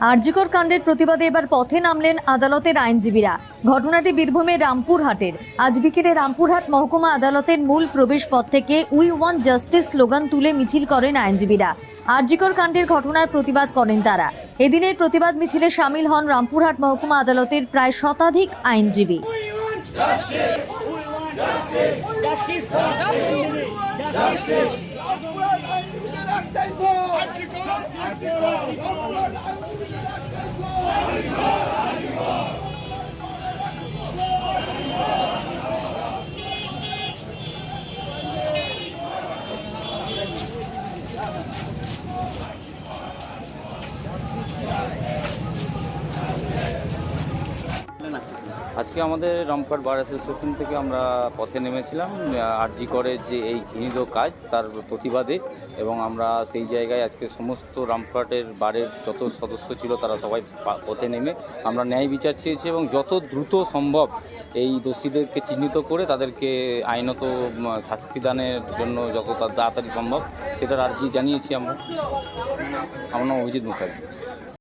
আরজিকর কাণ্ডের প্রতিবাদে এবার পথে নামলেন আদালতের আইনজীবীরা। ঘটনাটি বীরভূমের রামপুরহাটের। আজ বিকেলে রামপুরহাট মহকুমা আদালতের মূল প্রবেশ পথ থেকে উই ওয়ান জাস্টিস স্লোগান তুলে মিছিল করেন আইনজীবীরা। আরজিকর কাণ্ডের ঘটনার প্রতিবাদ করেন তারা। এদিনের প্রতিবাদ মিছিলে সামিল হন রামপুরহাট মহকুমা আদালতের প্রায় শতাধিক আইনজীবী। আজকে আমাদের রামপুরহাট বার অ্যাসোসিয়েশন থেকে আমরা পথে নেমেছিলাম আরজি করে যে এই ঘৃণিত কাজ তার প্রতিবাদে এবং আমরা সেই জায়গায় আজকে সমস্ত রামপুরহাটের বারের যত সদস্য ছিল তারা সবাই পথে নেমে আমরা ন্যায় বিচার চেয়েছি এবং যত দ্রুত সম্ভব এই দোষীদেরকে চিহ্নিত করে তাদেরকে আইনত উম, শাস্তি দানের জন্য যত তাড়াতাড়ি সম্ভব সেটার আর্জি জানিয়েছি আমরা। আমার নাম অভিজিৎ মুখার্জি।